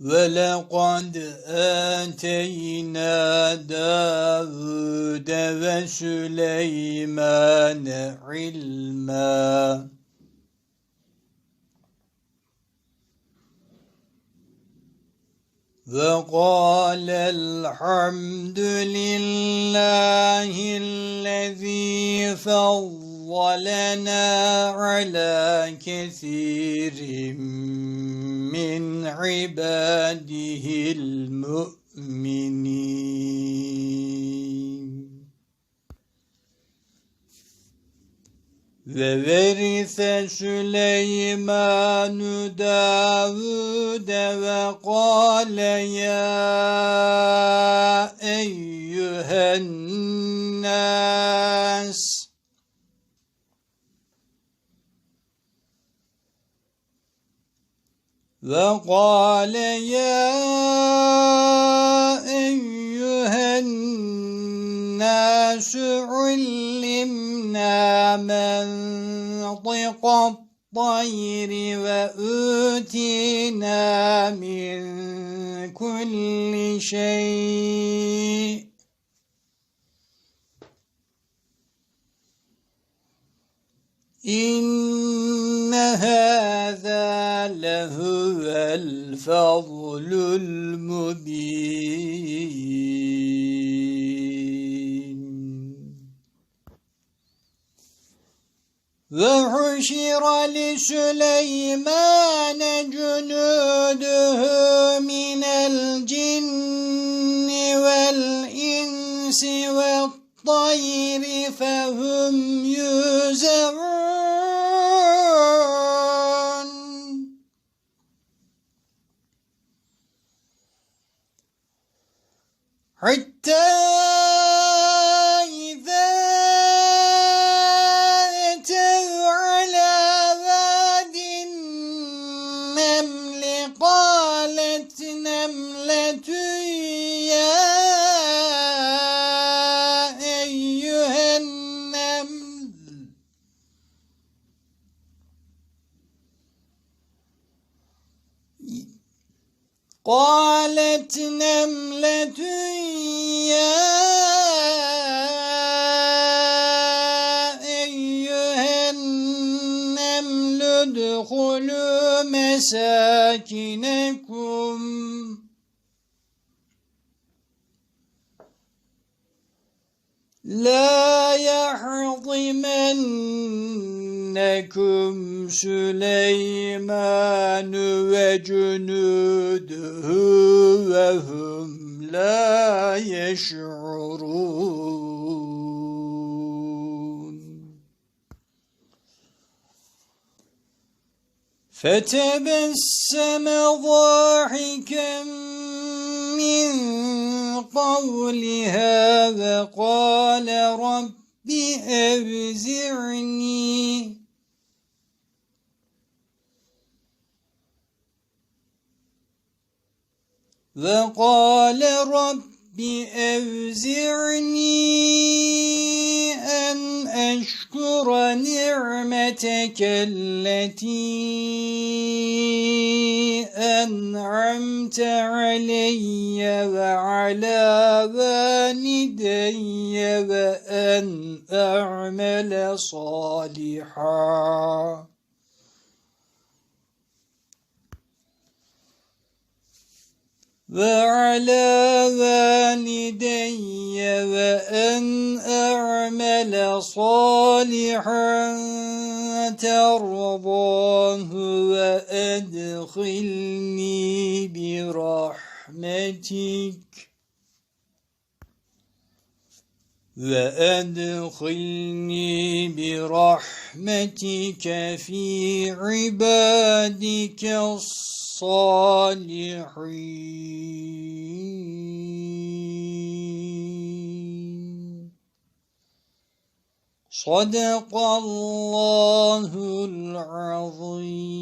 ولقد آتينا داود وسليمان علماً. وقال الحمد لله الذي فضلنا على كثير من عباده المؤمنين. وورث سليمان داود وقال يا وقال يا أيها الناس علمنا منطق الطير وأوتينا من كل شيء. إن لهو الفضل المبين. وحشر لسليمان جنوده من الجن والإنس والطير فهم يوزعون right there. قالت نملة يا أيها النمل ادخلوا مساكنكم. لا يحطمنكم سليمان وجنوده وهم لا يشعرون فتبسم ضاحكا من قولها وقال رب أوزعني وقال رب أوزعني أن أشكر نعمتك التي أنعمت علي وعلى والدي وأن أعمل صالحاً. وعلى والدي وأن أعمل صالحا ترضاه وأدخلني برحمتك. وأدخلني برحمتك في عبادك الصالحين. صدق الله العظيم.